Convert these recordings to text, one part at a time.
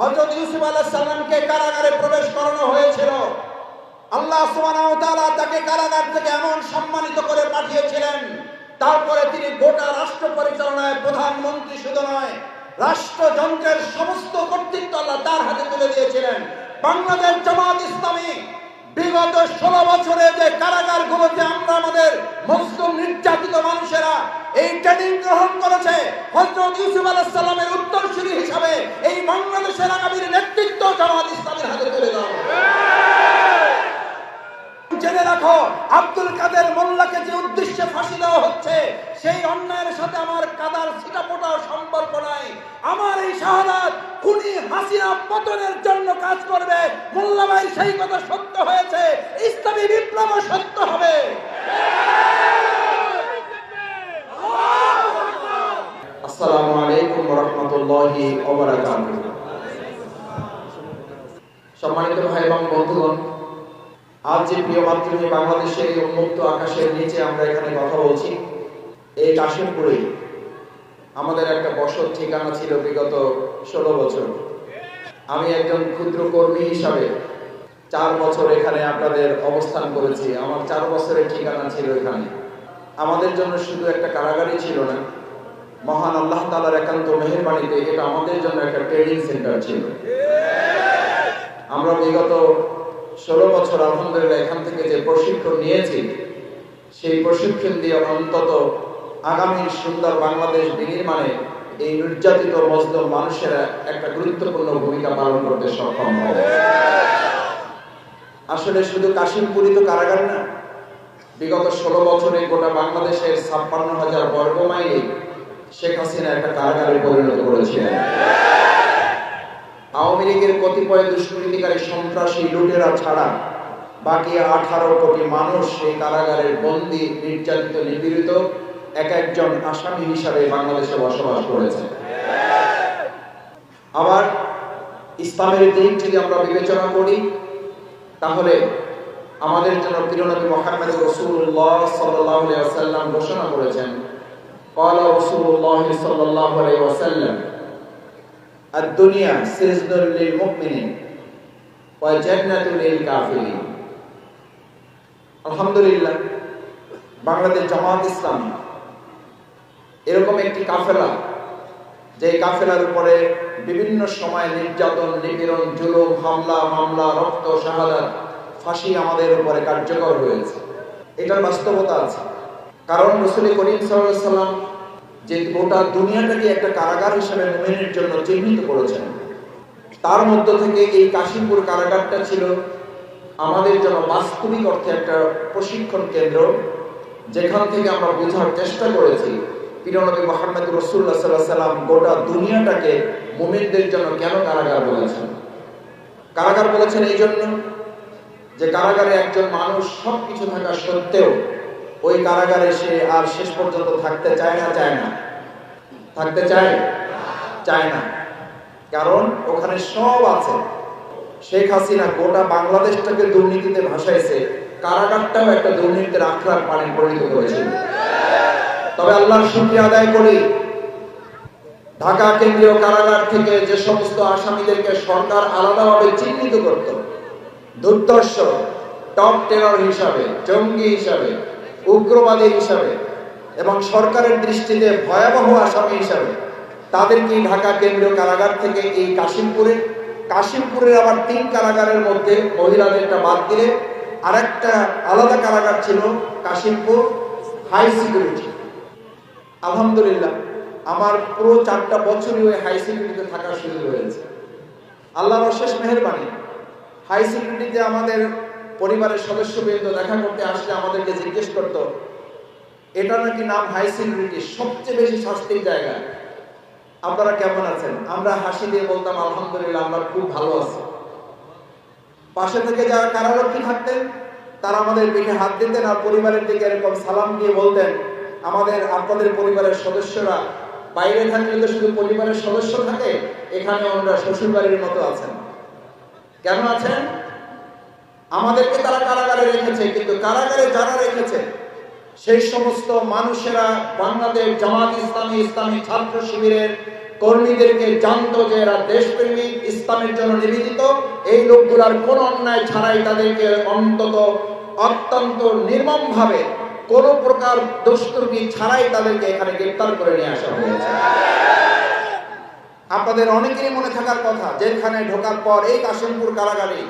হযরত ইউসুফ আলাইহিস সালামকে কারাগারে প্রবেশ করানো হয়েছিল। আল্লাহ তাআলা তাকে কারাগার থেকে এমন সম্মানিত করে পাঠিয়েছিলেন, তারপরে তিনি গোটা রাষ্ট্র পরিচালনায় প্রধানমন্ত্রী শুধু নয়, রাষ্ট্রযন্ত্রের সমস্ত কর্তৃত্ব আল্লাহ তার হাতে তুলে দিয়েছিলেন। বাংলাদেশ জামাত ইসলামী বিগত ষোলো বছরে যে কারাগারগুলোতে আমরা আমাদের মুসলিম নির্যাতিত মানুষেরা এই ট্রেনিং গ্রহণ করেছে হজরত ইউসুফ আলাইহিস সালামের উত্তরসূরি হিসাবে এই বাংলাদেশের আগামীর নেতৃত্ব জামাত ইসলামের হাতে তুলে দাও। জেনে রাখো, আব্দুল কাদের মোল্লাকে যে উদ্দেশ্যে ফাঁসি দেওয়া হচ্ছে সেই অন্যায়ের সাথে আমার কাদার ছিটাপোটাও সম্পর্ক নাই। আমার এই শাহাদাত খুনি হাসিনা পতনের জন্য কাজ করবে। মোল্লা সেই কথা সত্য হয়েছে। ইসলামী বিপ্লব সত্য হবে। আসসালামু আলাইকুম রহমতুল্লাহি সম্মানিত ভাই এবং বন্ধুগণ, আজ যে প্রিয় মাতৃভূমি বাংলাদেশের উন্মুক্ত আকাশের নিচে আমরা এখানে কথা বলছি এই কাশিমপুরে আমাদের একটা বসত ঠিকানা ছিল বিগত ষোলো বছর। আমি একজন ক্ষুদ্র কর্মী হিসাবে চার বছর এখানে আপনাদের অবস্থান করেছি। আমার চার বছরের ঠিকানা ছিল এখানে। আমাদের জন্য শুধু একটা কারাগারই ছিল না, মহান আল্লাহ তালার একান্ত মেহরবানিতে এটা আমাদের জন্য একটা ট্রেনিং সেন্টার ছিল। আমরা বিগত ষোলো বছর আলহামদুলিল্লাহ এখান থেকে যে প্রশিক্ষণ নিয়েছি, সেই প্রশিক্ষণ দিয়ে অন্তত আগামী সুন্দর বাংলাদেশ বিনির্মাণে এই নির্যাতিত মজলুম মানুষেরা একটা গুরুত্বপূর্ণ ভূমিকা পালন করতে সক্ষম হবে। আসলে শুধু কাশিমপুরি তো কারাগার না, বিগত ষোলো বছরে গোটা বাংলাদেশের ছাপ্পান্ন হাজার বর্গ মাইলে শেখ হাসিনা একটা কারাগারে পরিণত করেছিলেন। আওয়ামী লীগের কতিপয় দুষ্কৃতিকারী সন্ত্রাসী লুটেরা ছাড়া বাকি আঠারো কোটি মানুষ সেই কারাগারের বন্দী, নির্যাতিত, নিপীড়িত এক একজন আসামি হিসাবে বাংলাদেশে বসবাস করেছে আবার ইসলামের দিক যদি আমরা বিবেচনা করি তাহলে আমাদের জন্য প্রিয়নবী মোহাম্মদ রসুল্লাহ সাল্লাহ সাল্লাম ঘোষণা করেছেন قال رسول الله صلى الله عليه وسلم الدنيا سجن للمؤمنين وجنة للكافرين আলহামদুলিল্লাহ বাংলাদেশ জামাত ইসলাম এরকম একটি কাফেলা যে কাফেলার উপরে বিভিন্ন সময় নির্যাতন, নিপীড়ন, জুলুম, হামলা, মামলা, রক্ত, শাহাদাত, ফাঁসি আমাদের উপরে কার্যকর হয়েছে এটার বাস্তবতা আছে। কারণ রসুল করিম সাল্লাম যে গোটা দুনিয়াটাকে একটা কারাগার হিসেবে মুমিনের জন্য চিহ্নিত করেছেন, তার মধ্য থেকে এই কাশিমপুর কারাগারটা ছিল আমাদের জন্য বাস্তবিক অর্থে একটা প্রশিক্ষণ কেন্দ্র, যেখান থেকে আমরা বোঝার চেষ্টা করেছি পিরনবী মোহাম্মদ রসুল্লাহ সাল্লাহ সাল্লাম গোটা দুনিয়াটাকে মুমিনদের জন্য কেন কারাগার বলেছেন। কারাগার বলেছেন এই জন্য যে কারাগারে একজন মানুষ সব কিছু থাকা সত্ত্বেও ওই কারাগারে সে আর শেষ পর্যন্ত থাকতে চায় না চায় না। থাকতে চায়? চায় না। কারণ ওখানে সব আছে। শেখ হাসিনা গোটা বাংলাদেশটাকে দুর্নীতিতে ভাসাইছে, কারাগারটাও একটা দুর্নীতির আখড়ার পানি পরিণত করেছিল তবে আল্লাহর শুক্রিয়া আদায় করি। ঢাকা কেন্দ্রীয় কারাগার থেকে যে সমস্ত আসামিদেরকে সরকার আলাদাভাবে চিহ্নিত করত, দুর্দর্শ, টপ টেরর হিসাবে, জঙ্গি হিসাবে, উগ্রবাদী হিসাবে এবং সরকারের দৃষ্টিতে ভয়াবহ আসামি হিসাবে তাদেরকে ঢাকা কেন্দ্রীয় কারাগার থেকে এই কাশিমপুরে, কাশিমপুরের আবার তিন কারাগারের মধ্যে মহিলাদেরটা বাদ দিলে আরেকটা আলাদা কারাগার ছিল কাশিমপুর হাই সিকিউরিটি। আলহামদুলিল্লাহ, আমার পুরো চারটা বছরই ওই হাই সিকিউরিটিতে থাকার সুযোগ হয়েছে আল্লাহর অশেষ মেহরবানি হাই সিকিউরিটিতে আমাদের পরিবারের সদস্যবৃন্দ দেখা করতে আসলে আমাদেরকে জিজ্ঞেস করত, এটা নাকি নাম হাই সিকিউরিটি সবচেয়ে বেশি শাস্তির জায়গা। আপনারা কেমন আছেন? আমরা হাসি দিয়ে বলতাম, আলহামদুলিল্লাহ, আমরা খুব ভালো আছি। পাশে থেকে যারা কারারক্ষী থাকতেন, তারা আমাদের পিঠে হাত দিতেন আর পরিবারের দিকে এরকম সালাম দিয়ে বলতেন আমাদের, আপনাদের পরিবারের সদস্যরা বাইরে থাকলে তো শুধু পরিবারের সদস্য থাকে এখানে আমরা শ্বশুর বাড়ির মতো আছেন। কেন আছেন? আমাদেরকে তারা কারাগারে রেখেছে, কিন্তু কারাগারে যারা রেখেছে, সেই সমস্ত মানুষেরা বাংলাদেশ জামাত ইসলামী ইসলামী ছাত্র শিবিরের কর্মীদেরকে জানত যে এরা দেশপ্রেমিক, ইসলামের জন্য নিবেদিত। এই লোকগুলার কোন অন্যায় ছাড়াই তাদেরকে অন্তত অত্যন্ত নির্মমভাবে কোন প্রকার দুষ্কর্মী ছাড়াই তাদেরকে এখানে গ্রেপ্তার করে নিয়ে আসা হয়েছে। আপনাদের অনেকেরই মনে থাকার কথা, যেখানে ঢোকার পর এই কাশিমপুর কারাগারে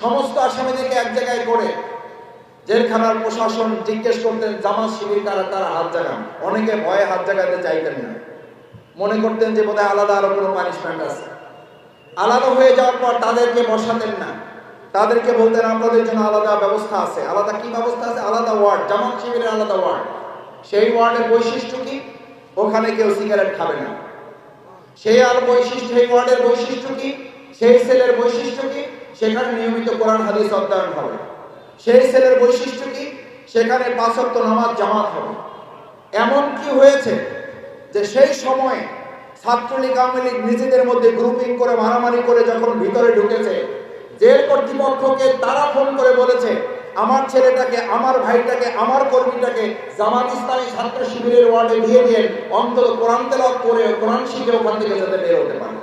সমস্ত আসামিদেরকে এক জায়গায় করে জেলখানার প্রশাসন জিজ্ঞেস করতেন, জামাত শিবির কারা তারা হাত জাগান? অনেকে ভয়ে হাত জাগাতে চাইতেন না। মনে করতেন যে বোধহয় আলাদা আরও কোনো পানিশমেন্ট আছে। আলাদা হয়ে যাওয়ার পর তাদেরকে বসাতেন না। তাদেরকে বলতেন, আপনাদের জন্য আলাদা ব্যবস্থা আছে। আলাদা কি ব্যবস্থা আছে? আলাদা ওয়ার্ড জামাত শিবিরের আলাদা ওয়ার্ড। সেই ওয়ার্ডের বৈশিষ্ট্য কি? ওখানে কেউ সিগারেট খাবে না। সেই আর বৈশিষ্ট্য, সেই ওয়ার্ডের বৈশিষ্ট্য কি? সেই সেলের বৈশিষ্ট্য কি? সেখানে নিয়মিত কোরআন, হাদিস অধ্যয়ন হবে। সেই সেলের বৈশিষ্ট্য কি? সেখানে পাঁচক্ত নামাজ, জামাত হবে। এমন কি হয়েছে যে সেই সময় ছাত্রলীগ, আওয়ামী লীগ নিজেদের মধ্যে গ্রুপিং করে, মারামারি করে যখন ভিতরে ঢুকেছে জেল কর্তৃপক্ষকে তারা ফোন করে বলেছে, আমার ছেলেটাকে, আমার ভাইটাকে, আমার কর্মীটাকে জামাত ইসলামী ছাত্র শিবিরের ওয়ার্ডে দিয়ে দিয়ে অন্তত কোরআন তেলাওয়াত করে কোরআন শিখে ওখান থেকে যাতে বের হতে পারে।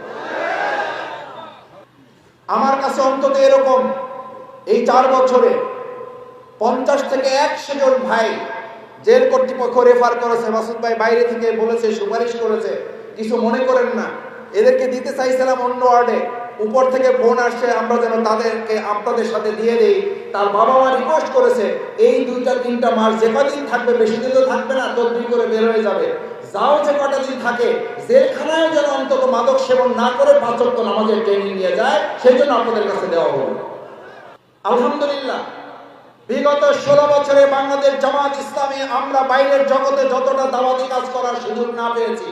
আমার কাছে অন্তত এরকম এই চার বছরে পঞ্চাশ থেকে একশো জন ভাই জেল কর্তৃপক্ষ রেফার করেছে, মাসুদ ভাই বাইরে থেকে বলেছে, সুপারিশ করেছে, কিছু মনে করেন না। এদেরকে দিতে চাইছিলাম অন্য ওয়ার্ডে। উপর থেকে ফোন আসছে, আমরা যেন তাদেরকে, আপনাদের সাথে দিয়ে দিই। তার বাবা মা রিকোয়েস্ট করেছে, এই দুইটা, তিনটা মাস যে কদিন থাকবে, বেশি দিন তো থাকবে না, তদবির করে বের হয়ে যাবে। যাও যে কটা দিন থাকে জেলখানায় যেন অন্তত মাদক সেবন না করে পাঁচক্য নামাজের ট্রেনিং নিয়ে যায়, সেই জন্য আপনাদের কাছে দেওয়া হলো। আলহামদুলিল্লাহ, বিগত ষোলো বছরে বাংলাদেশ জামাত ইসলামী, আমরা বাইরের জগতে যতটা দাওয়াতি কাজ করার সুযোগ না পেয়েছি,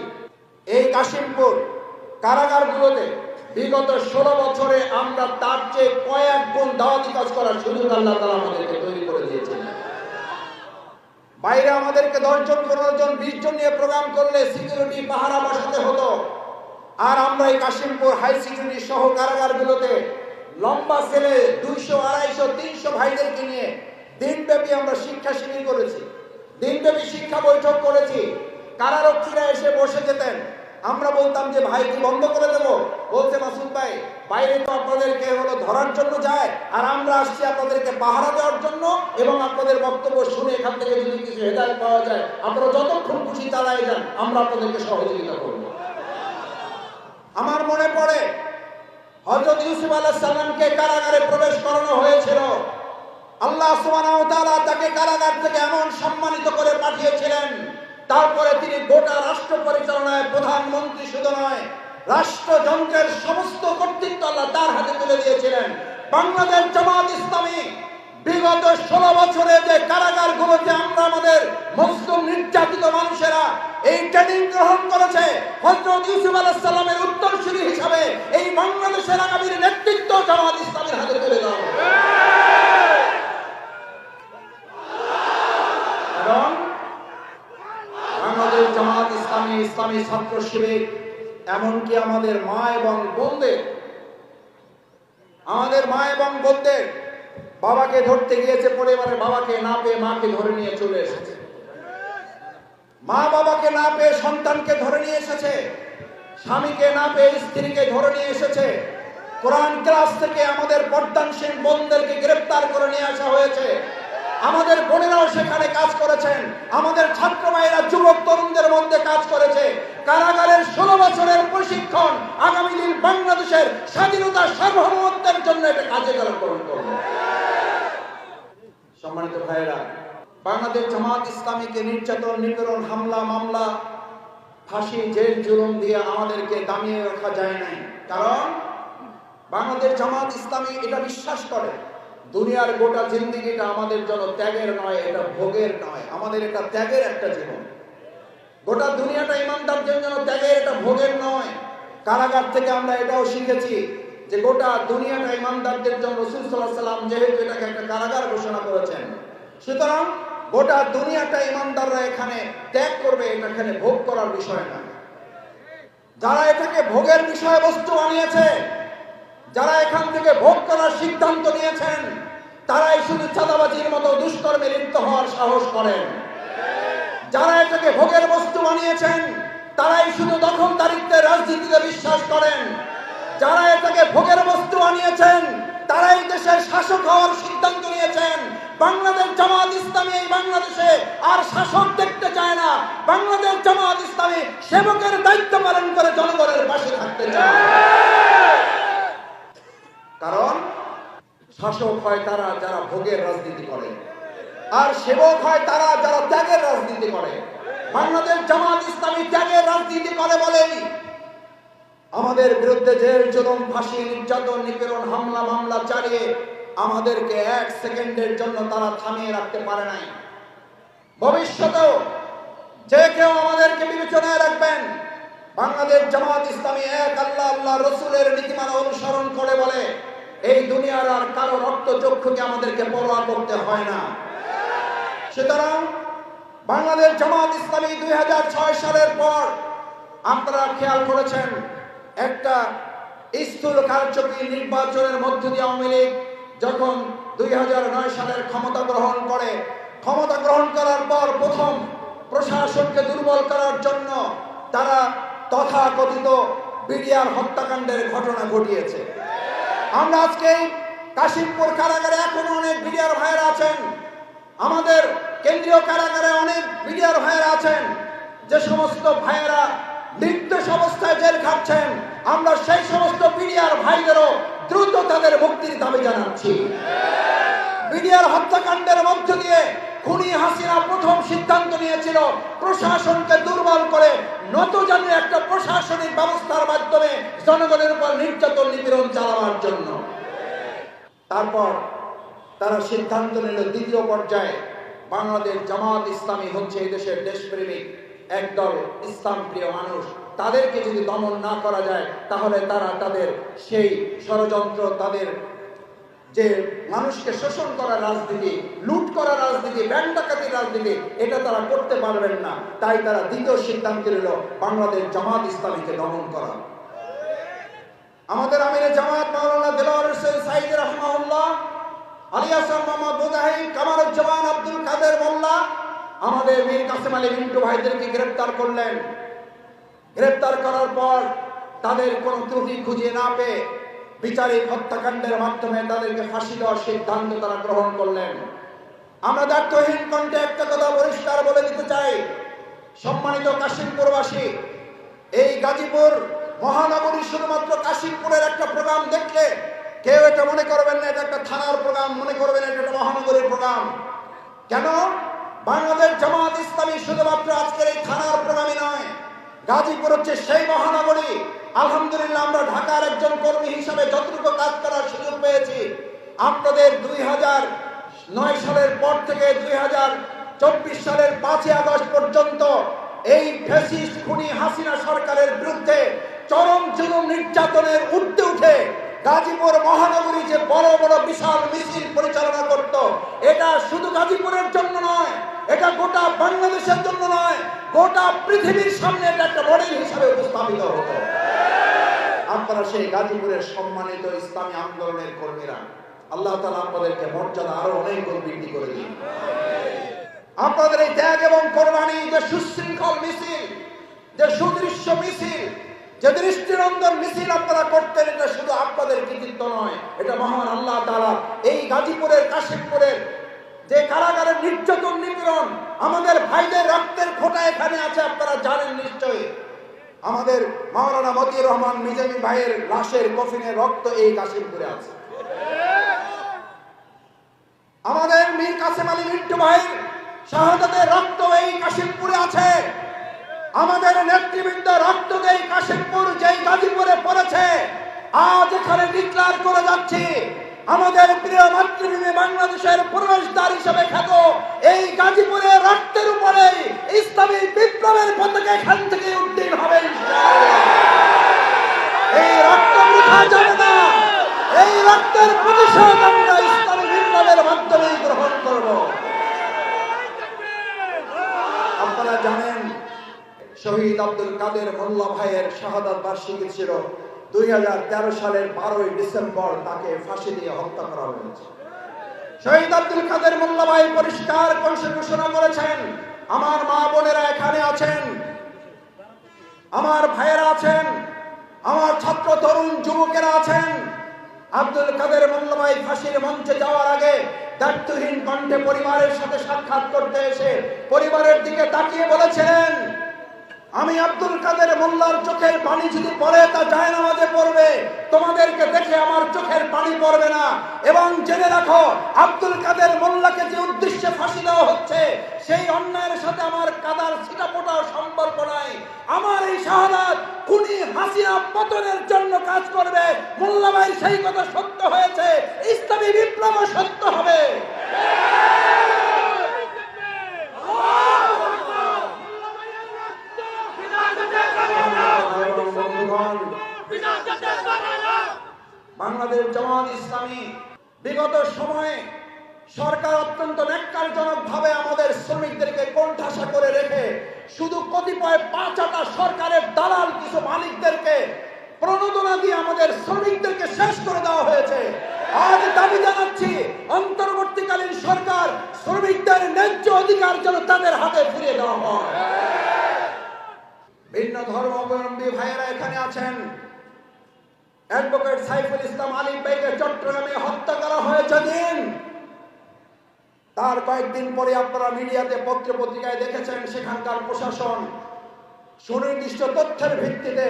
এই কাশিমপুর কারাগারগুলোতে বিগত ষোলো বছরে আমরা তার চেয়ে কয়েক গুণ দাওয়াতি কাজ করার সুযোগ আল্লাহ তালা আমাদেরকে তৈরি করে দিয়েছেন। বাইরে আমাদেরকে দশজন, পনেরো জন, বিশ জন নিয়ে প্রোগ্রাম করলে সিকিউরিটি পাহারা বসাতে হতো। আর আমরা এই কাশিমপুর হাই সিকিউরিটি সহ কারাগারগুলোতে লম্বা সেলে দুইশো, আড়াইশো, তিনশো ভাইদেরকে নিয়ে দিনব্যাপী আমরা শিক্ষা শিবির করেছি। দিনব্যাপী শিক্ষা বৈঠক করেছি। কারারক্ষীরা এসে বসে যেতেন। আমরা বলতাম যে ভাই কি বন্ধ করে দেবো। বলছে, মাসুদ ভাই, বাইরে তো আপনাদেরকে হলো ধরার জন্য যায়, আর আমরা আসছি আপনাদেরকে পাহারা দেওয়ার জন্য এবং আপনাদের বক্তব্য শুনে এখান থেকে যদি কিছু হেদায়ত পাওয়া যায়, আপনারা যতক্ষণ খুশি চালাই যান, আমরা আপনাদেরকে সহযোগিতা করব। আমার মনে পড়ে, হযরত ইউসুফ আলাইহিস সালামকে কারাগারে প্রবেশ করানো হয়েছিল। আল্লাহ তাআলা তাকে কারাগার থেকে এমন সম্মানিত করে পাঠিয়েছিলেন তারপরে তিনি গোটা রাষ্ট্র পরিচালনায় প্রধানমন্ত্রী শুধু নয়, রাষ্ট্রযন্ত্রের সমস্ত কর্তৃত্ব আল্লাহ তার হাতে তুলে দিয়েছিলেন। বাংলাদেশ জামাত ইসলামী বিগত ষোলো বছরে যে কারাগার গুলোতে আমরা আমাদের মুসলিম নির্যাতিত মানুষেরা এই ট্রেনিং গ্রহণ করেছে হজরত ইউসুফ আলাইহিস সালামের উত্তরসূরি হিসাবে এই বাংলাদেশের আগামীর নেতৃত্ব জামাত ইসলামের হাতে তুলে দাও এবং বাংলাদেশ জামাত ইসলামী ছাত্র শিবির, এমনকি আমাদের মা এবং বোনদের, আমাদের মা এবং বোনদের বাবাকে ধরতে গিয়েছে, পরিবারের বাবাকে না পেয়ে মাকে ধরে নিয়ে চলে এসেছে। মা বাবাকে না পেয়ে সন্তানকে ধরে নিয়ে এসেছে, স্বামীকে না পেয়ে স্ত্রীকে ধরে নিয়ে এসেছে। কোরআন ক্লাস থেকে আমাদের পর্দানসীন বোনদেরকে গ্রেফতার করে নিয়ে আসা হয়েছে। আমাদের বোনেরাও সেখানে কাজ করেছেন। আমাদের ছাত্র ভাইয়েরা যুবক মধ্যে কাজ করেছে। কারাগারের ষোলো বছরের প্রশিক্ষণ আগামী দিন বাংলাদেশের স্বাধীনতা সার্বভৌমত্বের জন্য এটা কাজে গ্রহণ করবে। সম্মানিত ভাইয়েরা, বাংলাদেশ জামাত ইসলামীকে নির্যাতন, নিপীড়ন, হামলা, মামলা, ফাঁসি, জেল, জুলুম দিয়ে আমাদেরকে দামিয়ে রাখা যায় নাই। কারণ বাংলাদেশ জামাত ইসলামী এটা বিশ্বাস করে, দুনিয়ার গোটা জিন্দিগিটা আমাদের জন্য ত্যাগের নয়, এটা ভোগের নয়। আমাদের এটা ত্যাগের একটা জীবন। গোটা দুনিয়াটা ইমানদারদের জন্য ত্যাগের এটা ভোগের নয়। কারাগার থেকে আমরা এটাও শিখেছি যে গোটা দুনিয়াটা ইমানদারদের জন্য রসুল সাল্লাহ সাল্লাম যেহেতু এটাকে একটা কারাগার ঘোষণা করেছেন, সুতরাং গোটা দুনিয়াটা ইমানদাররা এখানে ত্যাগ করবে, এটা এখানে ভোগ করার বিষয় না। যারা এটাকে ভোগের বিষয়বস্তু বানিয়েছে, যারা এখান থেকে ভোগ করার সিদ্ধান্ত নিয়েছেন, তারাই শুধু চাঁদাবাজির মতো দুষ্কর্মে লিপ্ত হওয়ার সাহস করেন। যারা এটাকে ভোগের বস্তু বানিয়েছেন, তারাই শুধু দখলদারিত্বের রাজনীতিতে বিশ্বাস করেন। যারা এটাকে ভোগের বস্তু আনিয়েছেন তারাই দেশের শাসক হওয়ার সিদ্ধান্ত নিয়েছেন। বাংলাদেশ জামাত ইসলামী এই বাংলাদেশে আর শাসক দেখতে চায় না। বাংলাদেশ জামাত ইসলামী সেবকের দায়িত্ব পালন করে জনগণের পাশে থাকতে চায়। কারণ শাসক হয় তারা, যারা ভোগের রাজনীতি করে। আর সেবক হয় তারা যারা ত্যাগের রাজনীতি করে। বাংলাদেশ জামাত ইসলামী ত্যাগের রাজনীতি করে বলেই আমাদের বিরুদ্ধে জেল, জুলুম, ফাঁসি, নির্যাতন, নিপীড়ন, হামলা, মামলা চালিয়ে আমাদেরকে এক সেকেন্ডের জন্য তারা থামিয়ে রাখতে পারে নাই। ভবিষ্যতেও যে কেউ আমাদেরকে বিবেচনায় রাখবেন, বাংলাদেশ জামাত ইসলামী এক আল্লাহ আল্লাহ রসুলের নীতিমালা অনুসরণ করে বলে, এই দুনিয়ার আর কারও রক্ত চক্ষুকে আমাদেরকে পরোয়া করতে হয় না। সুতরাং বাংলাদেশ জামাত ইসলামী দুই হাজার ছয় সালের পর আপনারা খেয়াল করেছেন, একটা স্থূল কারচুপি নির্বাচনের মধ্য দিয়ে আওয়ামী লীগ যখন দুই হাজার নয় সালের ক্ষমতা গ্রহণ করে, ক্ষমতা গ্রহণ করার পর প্রথম প্রশাসনকে দুর্বল করার জন্য তারা তথাকথিত বিডিআর হত্যাকাণ্ডের ঘটনা ঘটিয়েছে। আমরা আজকে কাশিমপুর কারাগারে এখনও অনেক বিডিআর ভাইয়েরা আছেন। আমাদের কেন্দ্রীয় কারাগারে অনেক বিডিআর ভাইয়েরা আছেন, যে সমস্ত ভাইয়েরা নির্দোষ অবস্থায় জেল খাচ্ছেন, আমরা সেই সমস্ত বিডিআর ভাইদেরও দ্রুত তাদের মুক্তির দাবি জানাচ্ছি। বিডিআর হত্যাকাণ্ডের মধ্য দিয়ে খুনি হাসিনা প্রথম সিদ্ধান্ত নিয়েছিল প্রশাসনকে দুর্বল করে নতজানি একটা প্রশাসনিক ব্যবস্থার মাধ্যমে জনগণের উপর নির্যাতন নিপীড়ন চালানোর জন্য। তারপর তারা সিদ্ধান্ত নিল দ্বিতীয় পর্যায়ে বাংলাদেশ জামাত ইসলামী হচ্ছে এই দেশের দেশপ্রেমিক, একদল ইসলাম প্রিয় মানুষ। তাদেরকে যদি দমন না করা যায়, তাহলে তারা তাদের সেই ষড়যন্ত্র, তাদের যে মানুষকে শোষণ করা রাজনীতি, লুট করা রাজনীতি, ব্যাংক ডাকাতির রাজনীতি, এটা তারা করতে পারবেন না। তাই তারা দ্বিতীয় সিদ্ধান্ত নিল বাংলাদেশ জামাত ইসলামীকে দমন করা। আমাদের আমিরে জামাত মাওলানা দেলোয়ার হোসেন সাইদ রহমাউল্লাহ আলিয়াসান মোহাম্মদ মুজাহিদ কামারুজ্জামান আব্দুল কাদের মোল্লা, আমাদের মীর মিন্টু গ্রেপ্তার করলেন। গ্রেপ্তার করার পর তাদের কোনো ত্রুটি খুঁজে না পেয়ে হত্যাকাণ্ডের মাধ্যমে তাদেরকে ফাঁসি দেওয়ার সিদ্ধান্ত তারা গ্রহণ করলেন। আমরা একটা বলে চাই। সম্মানিত কাশিমপুরবাসী, এই গাজীপুর মহানগরী শুধুমাত্র কাশিমপুরের একটা প্রোগ্রাম দেখলে কেউ এটা মনে করবেন না, এটা একটা থানার প্রোগ্রাম, মনে করবেন এটা একটা মহানগরীর প্রোগ্রাম। কেন? বাংলাদেশ জামাত ইসলামী শুধুমাত্র আজকের এই থানার প্রোগ্রামই নয়, গাজীপুর হচ্ছে সেই মহানগরী। আলহামদুলিল্লাহ, আমরা ঢাকার একজন কর্মী হিসাবে যতটুকু কাজ করার সুযোগ পেয়েছি, আপনাদের দুই হাজার নয় সালের পর থেকে দুই হাজার চব্বিশ সালের পাঁচই আগস্ট পর্যন্ত এই ফ্যাসিস্ট খুনি হাসিনা সরকারের বিরুদ্ধে চরম চরম নির্যাতনের উঠতে উঠে গাজীপুর মহানগরী যে বড় বড় বিশাল মিছিল পরিচালনা করত, এটা শুধু গাজীপুরের জন্য নয়, এটা গোটা বাংলাদেশের জন্য নয়, গোটা পৃথিবীর সামনে এটা একটা মডেল হিসাবে উপস্থাপিত হতো। আপনারা সেই গাজীপুরের সম্মানিত ইসলামী আন্দোলনের কর্মীরা, আল্লাহ তালা আপনাদেরকে মর্যাদা আরও অনেক গুণ বৃদ্ধি করে দিন। আপনাদের এই ত্যাগ এবং কোরবানি যে সুশৃঙ্খল মিছিল, যে সুদৃশ্য মিছিল যে দৃষ্টিনন্দন মিছিল আপনারা করতেন, এটা শুধু আপনাদের কৃতিত্ব নয়, এটা মহান আল্লাহ তাআলা এই গাজীপুরের, কাশিমপুরের যে কারাগারের নির্যাতন নিপীড়ন আমাদের ভাইদের রক্তের ফোঁটা এখানে আছে, আপনারা জানেন নিশ্চয়ই। আমাদের মাওলানা মতিউর রহমান মিজামি ভাইয়ের লাশের কফিনের রক্ত এই কাশিমপুরে আছে। আমাদের মীর কাসেম আলী মিন্টু ভাই শাহাদাতের রক্ত এই কাশিমপুরে আছে। আমাদের নেতৃবৃন্দ রক্ত এই কাশিমপুর, যেই গাজীপুরে পড়েছে, আজ এখানে ডিক্লার করে যাচ্ছি, আমাদের প্রিয় মাতৃভূমি বাংলাদেশের প্রবেশদ্বার হিসেবে খ্যাত, এই গাজীপুরের রক্তের উপরে ইসলামী বিপ্লবের পতাকা এখান থেকে উদ্দিন হবে এই রক্ত এই রক্তের প্রতিশোধ আমরা ইসলামী বিপ্লবের মাধ্যমে গ্রহণ করব। আপনারা জানেন শহীদ আব্দুল কাদের মোল্লা ভাইয়ের শাহাদাত বার্ষিকী ছিল। দুই হাজার তেরো সালের বারোই ডিসেম্বর তাকে ফাঁসি দিয়ে হত্যা করা হয়েছে। শহীদ আব্দুল কাদের মোল্লা ভাই পরিষ্কার করে ঘোষণা করেছেন, আমার মা বোনেরা এখানে আছেন, আমার ভাইয়েরা আছেন, আমার ছাত্র তরুণ যুবকেরা আছেন। আব্দুল কাদের মোল্লামাই ফাঁসির মঞ্চে যাওয়ার আগে দায়িত্বহীন কণ্ঠে পরিবারের সাথে সাক্ষাৎ করতে এসে পরিবারের দিকে তাকিয়ে বলেছিলেন আমি আব্দুল কাদের মোল্লার চোখের পানি যদি পড়ে, তা যায় নামাজে পড়বে। তোমাদেরকে দেখে আমার চোখের পানি পড়বে না। এবং জেনে রাখো, আব্দুল কাদের মোল্লাকে যে উদ্দেশ্যে ফাঁসি দেওয়া হচ্ছে, সেই অন্যায়ের সাথে আমার কাদার ছিটাপোটাও সম্পর্ক নাই। আমার এই শাহাদাত খুনি হাসিনা পতনের জন্য কাজ করবে। মোল্লা ভাই, সেই কথা সত্য হয়েছে। ইসলামী বিপ্লব সত্য হবে। বাংলাদেশ জামাত ইসলামী বিগত সময়ে সরকার অত্যন্ত ন্যাক্কারজনক ভাবে আমাদের শ্রমিকদেরকে কোণঠাসা করে রেখে শুধু কতিপয় পাঁচাটা সরকারের দালাল কিছু মালিকদেরকে প্রণোদনা দিয়ে আমাদের শ্রমিকদেরকে শেষ করে দেওয়া হয়েছে। আজ দাবি জানাচ্ছি, অন্তর্বর্তীকালীন সরকার শ্রমিকদের ন্যায্য অধিকার যেন তাদের হাতে ফিরিয়ে দেওয়া হয়। ভিন্ন ধর্মাবলম্বী ভাইয়েরা এখানে আছেন। অ্যাডভোকেট সাইফুল ইসলাম আলী ভাইকে চট্টগ্রামে হত্যা করা হয়েছে দিন। তার কয়েকদিন পরে আপনারা মিডিয়াতে পত্র পত্রিকায় দেখেছেন সেখানকার প্রশাসন। সুনির্দিষ্ট তথ্যের ভিত্তিতে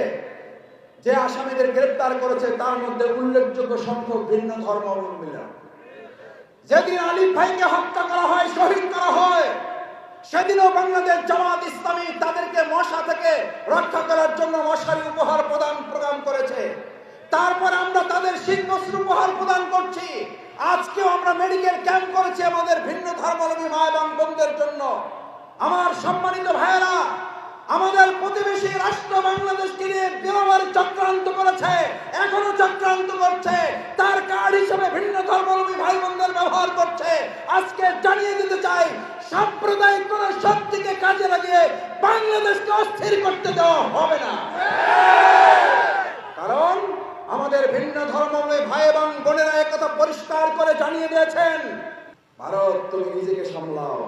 যে আসামিদের গ্রেপ্তার করেছে, তার মধ্যে উল্লেখযোগ্য সংখ্যক ভিন্ন ধর্মাবলম্বীরা যেদিন আলিফ ভাইকে হত্যা করা হয়, শহীদ করা হয় সেদিনও বাংলাদেশ জামাত ইসলামী তাদেরকে মশা থেকে রক্ষা করার জন্য মশারি উপহার প্রদান প্রদান করেছে। তারপর আমরা তাদের শীতবস্ত্র উপহার প্রদান করছি। আজকেও আমরা মেডিকেল ক্যাম্প করেছি আমাদের ভিন্ন ধর্মাবলম্বী মা এবং বোনদের জন্য। আমার সম্মানিত ভাইয়েরা আমাদের প্রতিবেশী রাষ্ট্র বাংলাদেশকে নিয়ে বিরাবার চক্রান্ত করেছে, এখনও চক্রান্ত করছে। তার কার্ড হিসেবে ভিন্ন ধর্মাবলম্বী ভাই বোনদের ব্যবহার করছে। আজকে জানিয়ে দিতে চাই, সাম্প্রদায়িক কোন শক্তিকে কাজে লাগিয়ে বাংলাদেশকে অস্থির করতে দেওয়া হবে না। কারণ আমাদের ভিন্ন ধর্মাবলম্বী ভাই এবং বোনেরা একথা পরিষ্কার করে জানিয়ে দিয়েছেন, ভারত, তুমি নিজেকে সামলাও।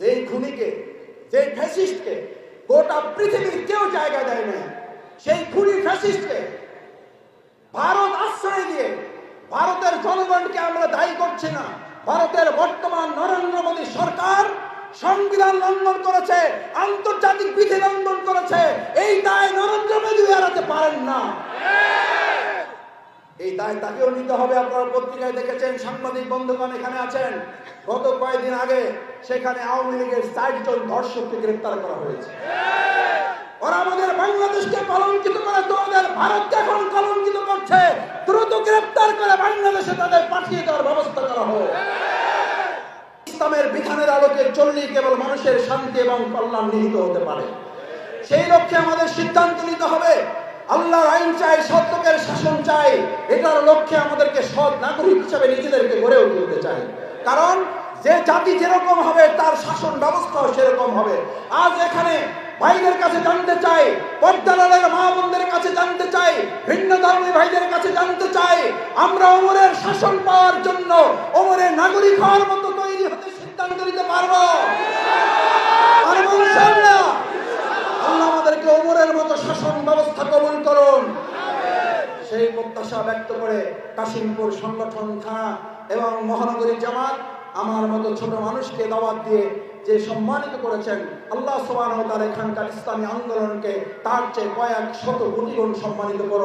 যেই খুনিকে যেই ফ্যাসিস্টকে গোটা পৃথিবীর কেউ জায়গা দেয় না সেই খুনি ফ্যাসিস্টকে ভারত আশ্রয় দিয়ে ভারতের জনগণকে আমরা দায়ী করছি না। ভারতের বর্তমান নরেন্দ্র মোদী সরকার সংবিধান লঙ্ঘন করেছে, আন্তর্জাতিক বিধি লঙ্ঘন করেছে এই দায় নরেন্দ্র মোদী এড়াতে পারেন না। এই দায় তাকেও নিতে হবে, আপনারা পত্রিকায় দেখেছেন, সাংবাদিক বন্ধুগণ এখানে আছেন। গত কয়েকদিন আগে সেখানে আওয়ামী লীগের ষাট জন ধর্ষককে গ্রেপ্তার করা হয়েছে। ওরা আমাদের বাংলাদেশকে কলঙ্কিত করে, তোমাদের ভারতকে এখন কলঙ্কিত করছে। দ্রুত গ্রেপ্তার করে বাংলাদেশে তাদের পাঠিয়ে দেওয়ার ব্যবস্থা করা হোক। ইসলামের বিধানের আলোকে চললেই কেবল মানুষের শান্তি এবং কল্যাণ নিহিত হতে পারে। সেই লক্ষ্যে আমাদের সিদ্ধান্ত নিতে হবে আল্লাহর আইন চাই, সত্যকের শাসন চাই, এটার লক্ষ্যে আমাদেরকে সৎ নাগরিক হিসাবে নিজেদেরকে গড়ে তুলতে চাই। কারণ যে জাতি যেরকম হবে, তার শাসন ব্যবস্থাও সেরকম হবে। আজ এখানে ভাইদের কাছে জানতে চাই পর্দালের মা বোনদের কাছে জানতে চাই, ভিন্ন ধর্মী ভাইদের কাছে জানতে চাই, আমরা ওমরের শাসন পাওয়ার জন্য ওমরের নাগরিক হওয়ার মতো তৈরি হতে সিদ্ধান্ত নিতে পারব পারব ইনশাআল্লাহ আল্লাহ আমাদেরকে ওমরের মতো শাসন ব্যবস্থা কবুল করুন। সেই প্রত্যাশা ব্যক্ত করে কাশিমপুর সংগঠন থানা এবং মহানগরী জামাত আমার মতো ছোট মানুষকে দাওয়াত দিয়ে যে সম্মানিত করেছেন, আল্লাহ সোবান তার এখানকার ইসলামী আন্দোলনকে তার চেয়ে কয়েক শত কোটি সম্মানিত করুন।